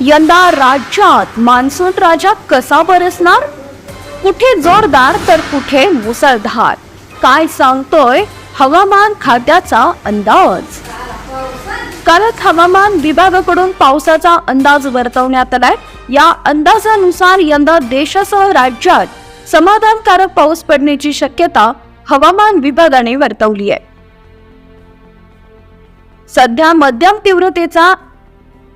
यंदा राज्यात मान्सून राजा कसा बरसणार? कुठे जोरदार तर कुठे मुसळधार? काय सांगतोय हवामान खात्याचा अंदाज? कालच हवामान विभागाकडून पावसाचा अंदाज वर्तवण्यात आलाय. या अंदाजानुसार यंदा देशासह राज्यात समाधानकारक पाऊस पडण्याची शक्यता हवामान विभागाने वर्तवली आहे. सध्या मध्यम तीव्रतेचा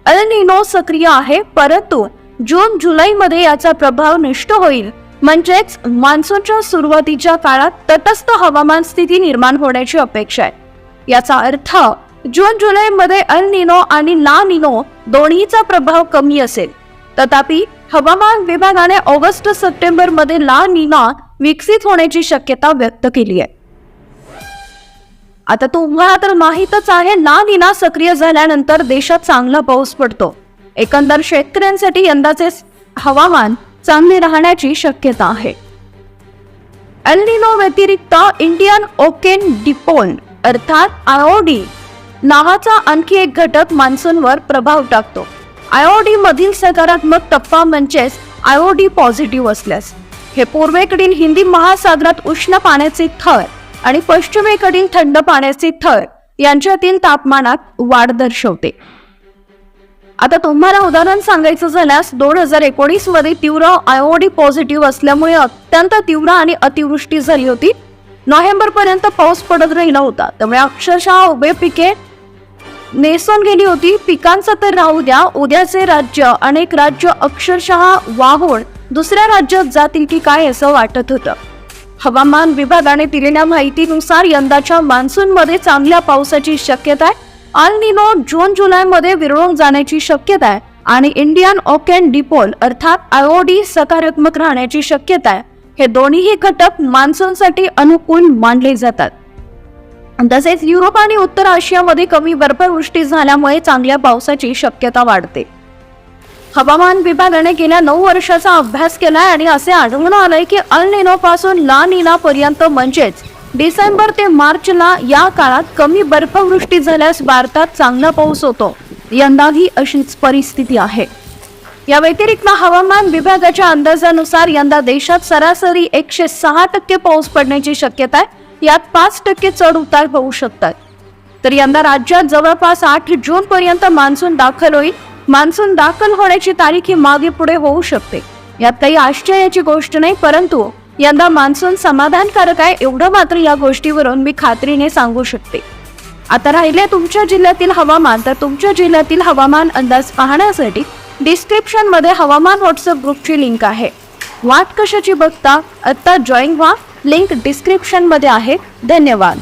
अल निनो सक्रिय आहे परंतु जून जुलैमध्ये याचा प्रभाव नष्ट होईल. म्हणजेच मान्सूनच्या सुरुवातीच्या काळात तटस्थ हवामान स्थिती निर्माण होण्याची अपेक्षा आहे. याचा अर्थ जून जुलैमध्ये अल निनो आणि ला निनो दोन्हीचा प्रभाव कमी असेल. तथापि हवामान विभागाने ऑगस्ट सप्टेंबरमध्ये ला निना विकसित होण्याची शक्यता व्यक्त केली आहे. आता तुम्हाला तर माहीतच आहे. ना निना सक्रिय झाल्यानंतर देशात चांगला पाऊस पडतो. एकंदर शेतकऱ्यांसाठी यंदाचे हवामान चांगले राहण्याची शक्यता आहे. एल्निनो व्यतिरिक्त इंडियन ओकेन डिपोन अर्थात आयोडी नावाचा आणखी एक घटक मान्सूनवर प्रभाव टाकतो. आयोडी मधील सकारात्मक टप्पा म्हणजेच आयोडी पॉझिटिव्ह असल्यास. हे पूर्वेकडील हिंदी महासागरात उष्ण पाण्याचे थर आणि पश्चिमेकडील थंड पाण्याचे थर यांच्यातील तापमानात वाढ दर्शवते. आता तुम्हाला उदाहरण सांगायचं झाल्यास दोन हजार एकोणीसमध्ये तीव्र आयोडी पॉझिटिव्ह असल्यामुळे अत्यंत तीव्र आणि अतिवृष्टी झाली होती. नोव्हेंबर पर्यंत पाऊस पडत राहिला होता. त्यामुळे अक्षरशः उभे पिके नेसून गेली होती. पिकांचं तर राहू द्या. उद्याचे राज्य अनेक राज्य अक्षरशः वाहून दुसऱ्या राज्यात जातील की काय असं वाटत होतं. हवामान विभागाने दिलेल्या माहितीनुसार यंदाच्या मान्सूनमध्ये चांगल्या पावसाची शक्यता आहे. अल निनो जून जुलैमध्ये विरळून जाण्याची शक्यता आहे आणि इंडियन ओकेन डिपोल अर्थात आयओडी सकारात्मक राहण्याची शक्यता आहे. हे दोन्हीही घटक मान्सूनसाठी अनुकूल मानले जातात. तसेच युरोप आणि उत्तर आशियामध्ये कमी बर्फवृष्टी झाल्यामुळे चांगल्या पावसाची शक्यता वाढते. हवामान विभागाने गेल्या नऊ वर्षाचा अभ्यास केलाय आणि असे आढळून आलंय की अल निनो पासून ला निना पर्यंत म्हणजेच डिसेंबर ते मार्चला या काळात कमी बर्फवृष्टी झाल्यास भारतात चांगला पाऊस होतो. यंदाही अशीच परिस्थिती आहे. या व्यतिरिक्त हवामान विभागाच्या अंदाजानुसार यंदा देशात सरासरी एकशे सहा टक्के पाऊस पडण्याची शक्यता आहे. यात पाच टक्के चढ उतार होऊ शकतात. तर यंदा राज्यात जवळपास आठ जून पर्यंत मान्सून दाखल होईल. मान्सून दाखल होण्याची तारीख ही मागे पुढे होऊ शकते. यात काही आश्चर्याची गोष्ट नाही परंतु यंदा मान्सून समाधानकारक आहे एवढं मात्र या गोष्टीवरून मी खात्रीने सांगू शकते. आता राहिले तुमच्या जिल्ह्यातील हवामान तर तुमच्या जिल्ह्यातील हवामान अंदाज पाहण्यासाठी डिस्क्रिप्शनमध्ये हवामान व्हॉट्सअप ग्रुपची लिंक आहे. वाट कशाची बघता आत्ता जॉईन व्हा लिंक डिस्क्रिप्शनमध्ये आहे. धन्यवाद.